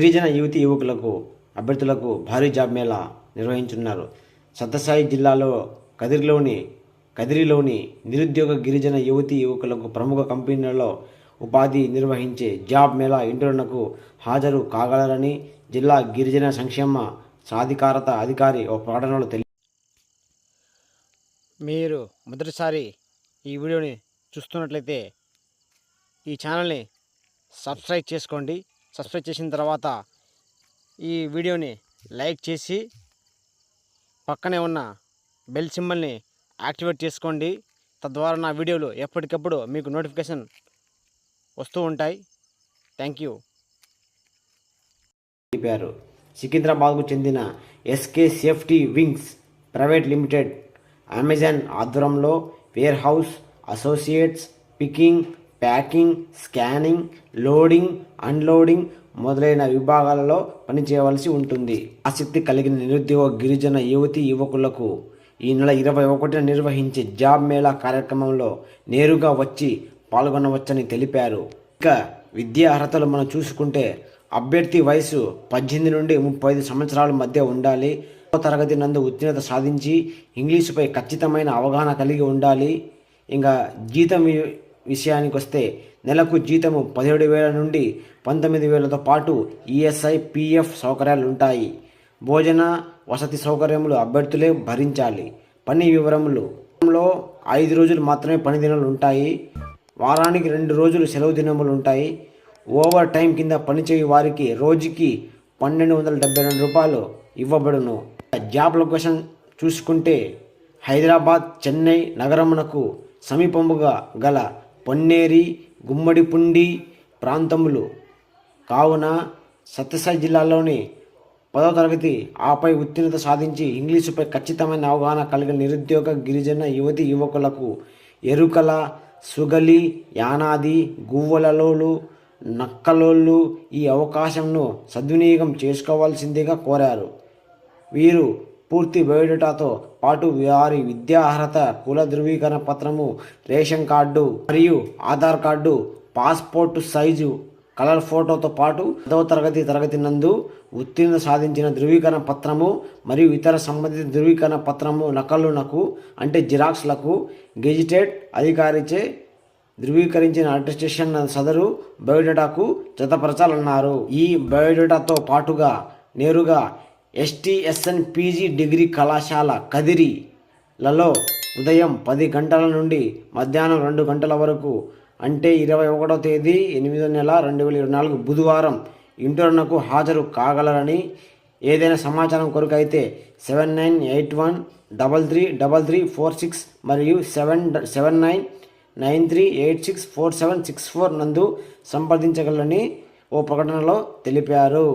గిరిజన యువతి యువకులకు అభ్యర్థులకు భారీ జాబ్ మేళా నిర్వహించున్నారు సత్యసాయి జిల్లాలో కదిరిలోని కదిరిలోని నిరుద్యోగ గిరిజన యువతి యువకులకు ప్రముఖ కంపెనీలలో ఉపాధి నిర్వహించే జాబ్ మేళా ఇంటర్వ్యూలకు హాజరు కాగలరని జిల్లా గిరిజన సంక్షేమ సాధికారత అధికారి ఒక ప్రకటనలో తెలిపారు మీరు మొదటిసారి ఈ వీడియోని చూస్తున్నట్లయితే ఈ ఛానల్ని సబ్స్క్రైబ్ చేసుకోండి. సబ్స్క్రైబ్ చేసిన తర్వాత ఈ వీడియోని లైక్ చేసి పక్కనే ఉన్న బెల్ సింబల్ని యాక్టివేట్ చేసుకోండి. తద్వారా నా వీడియోలు ఎప్పటికప్పుడు మీకు నోటిఫికేషన్ వస్తూ ఉంటాయి. Thank you. తెలిపారు సికింద్రాబాద్కు చెందిన SK safety wings private limited Amazon ఆధ్వర్యంలో warehouse associates picking packing scanning loading unloading మొదలైన విభాగాలలో పనిచేయవలసి ఉంటుంది. ఆసక్తి కలిగిన నిరుద్యోగ గిరిజన యువతి యువకులకు ఈ నెల ఇరవై ఒకటిన నిర్వహించే జాబ్ మేళా కార్యక్రమంలో నేరుగా వచ్చి పాల్గొనవచ్చని తెలిపారు. ఇక విద్యా అర్హతలు మనం చూసుకుంటే అభ్యర్థి వయసు పద్దెనిమిది నుండి ముప్పై ఐదు సంవత్సరాల మధ్య ఉండాలి. తరగతి నందు ఉత్తీర్ణత సాధించి ఇంగ్లీషుపై ఖచ్చితమైన అవగాహన కలిగి ఉండాలి. ఇంకా జీతం విషయానికి వస్తే నెలకు జీతము పదిహేడు వేల నుండి పంతొమ్మిది వేలతో పాటు ఈఎస్ఐ పిఎఫ్ సౌకర్యాలు ఉంటాయి భోజన వసతి సౌకర్యములు అభ్యర్థులే భరించాలి. పని వివరములు. లో ఐదు రోజులు మాత్రమే పని దినాలు ఉంటాయి వారానికి రెండు రోజులు సెలవు దినములు ఉంటాయి ఓవర్ టైం కింద పనిచేయు వారికి రోజుకి పన్నెండు వందల డెబ్బై రెండు రూపాయలు ఇవ్వబడును. జాబ్ లొకేషన్ చూసుకుంటే హైదరాబాద్ చెన్నై నగరమునకు సమీపముగా గల పొన్నేరి గుమ్మడిపుండి ప్రాంతములు. కావున సత్యసాయి జిల్లాలోని పదో తరగతి ఆపై ఉత్తీర్ణత సాధించి ఇంగ్లీషుపై ఖచ్చితమైన అవగాహన కలిగిన నిరుద్యోగ గిరిజన యువతి యువకులకు ఎరుకల సుగలి యానాది గువ్వలలోలు నక్కలోళ్ళు ఈ అవకాశంను సద్వినియోగం చేసుకోవాల్సిందిగా కోరారు. వీరు పూర్తి బయోడేటాతో పాటు వారి విద్యా అర్హత కుల ధృవీకరణ పత్రము రేషన్ కార్డు మరియు Aadhaar card passport size colour ఫోటోతో పాటు పదవ తరగతి తరగతి నందు ఉత్తీర్ణ సాధించిన ధృవీకరణ పత్రము మరియు ఇతర సంబంధిత ధృవీకరణ పత్రము నకలునకు అంటే జిరాక్స్లకు గెజిటెడ్ అధికారిచే ధృవీకరించిన అటెస్టేషన్ సదరు బయోడేటాకు జతపరచాలన్నారు. ఈ బయోడేటాతో పాటుగా నేరుగా ఎస్టీఎస్ఎన్ పీజీ డిగ్రీ కళాశాల కదిరిలలో ఉదయం పది గంటల నుండి మధ్యాహ్నం రెండు గంటల వరకు అంటే ఇరవై ఒకటో తేదీ ఎనిమిదో నెల రెండు వేల ఇరవై నాలుగు బుధవారం ఇంటర్నకు హాజరు కాగలరని ఏదైనా సమాచారం కొరకు అయితే seven nine eight one double three double three four six మరియు seven seven nine nine three eight six four seven six four నందు సంప్రదించగలరని ఓ ప్రకటనలో తెలిపారు.